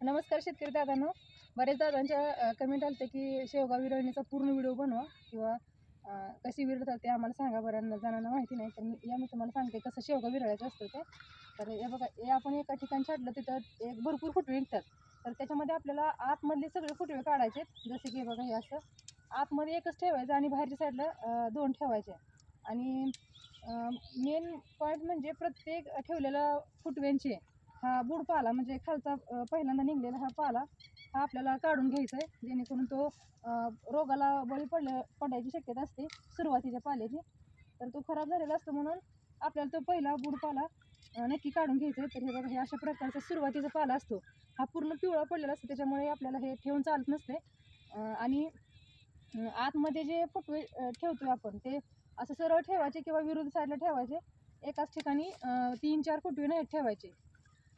नमस्कार शेतकरी दादांनो. बरेच दादांच्या कमेंट आलते की शेवगा विरळणीचा पूर्ण व्हिडिओ बनवा किंवा कशी विरळतात ते आम्हाला सांगा बरं. जणांना माहिती नाही तर मी या मी तुम्हाला सांगते कसं शेवगा विरळायचं असतं ते. तर हे बघा हे आपण एका ठिकाणी छाटलं तिथं एक भरपूर फुटवे निघतात. तर त्याच्यामध्ये आपल्याला आतमधले सगळे फुटवे काढायचे जसे की बघा हे असं. आतमध्ये एकच ठेवायचं आणि बाहेरच्या साईडला दोन ठेवायचे. आणि मेन पॉईंट म्हणजे प्रत्येक ठेवलेल्या फुटव्यांची. हा बुड पाला म्हणजे खालचा पहिल्यांदा निघलेला हा पाला हा आपल्याला काढून घ्यायचा आहे जेणेकरून तो रोगाला बळी पडल्या पडायची शक्यता असते सुरुवातीच्या पाल्याची. तर तो खराब झालेला असतो म्हणून आपल्याला तो पहिला बुड पाला नक्की काढून घ्यायचा आहे तर हे बघा हे अशा प्रकारचा सुरुवातीचा पाला असतो. हा पूर्ण पिवळा पडलेला असतो त्याच्यामुळे आपल्याला हे ठेवून चालत नसते. आणि आतमध्ये जे फुटवे ठेवतो आपण ते असं सरळ ठेवायचे किंवा विरुद्ध साईडला ठेवायचे. एकाच ठिकाणी तीन चार फुटवे नाही ठेवायचे.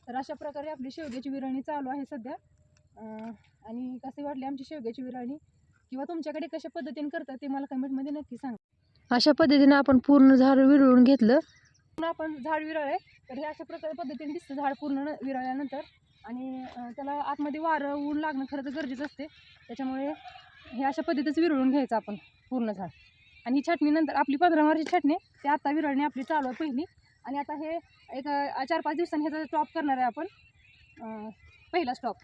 तर अशा प्रकारे आपली शेवग्याची विरळणी चालू आहे सध्या. आणि कसे वाटले आमची शेवग्याची विरळणी किंवा तुमच्याकडे कशा पद्धतीने करतात ते मला कमेंटमध्ये नक्की सांगा. अशा पद्धतीने आपण पूर्ण झाड विरळून घेतलं. आपण झाड विरळले तर हे अशा प्रकारे पद्धतीने दिसतं झाड पूर्ण विरळल्यानंतर. आणि त्याला आतमध्ये वारं ऊन लागणं खरं तर गरजेचं असते. त्याच्यामुळे हे अशा पद्धतीचं विरळून घ्यायचं आपण पूर्ण झाड. आणि ही छाटणीनंतर आपली पंधरा मार्ची छाटणी ते आता विरळणी आपली चालू आहे पहिली. आणि आता हे एक चार पाच दिवसांनी ह्याचा स्टॉप करणार आहे आपण. पहिला स्टॉप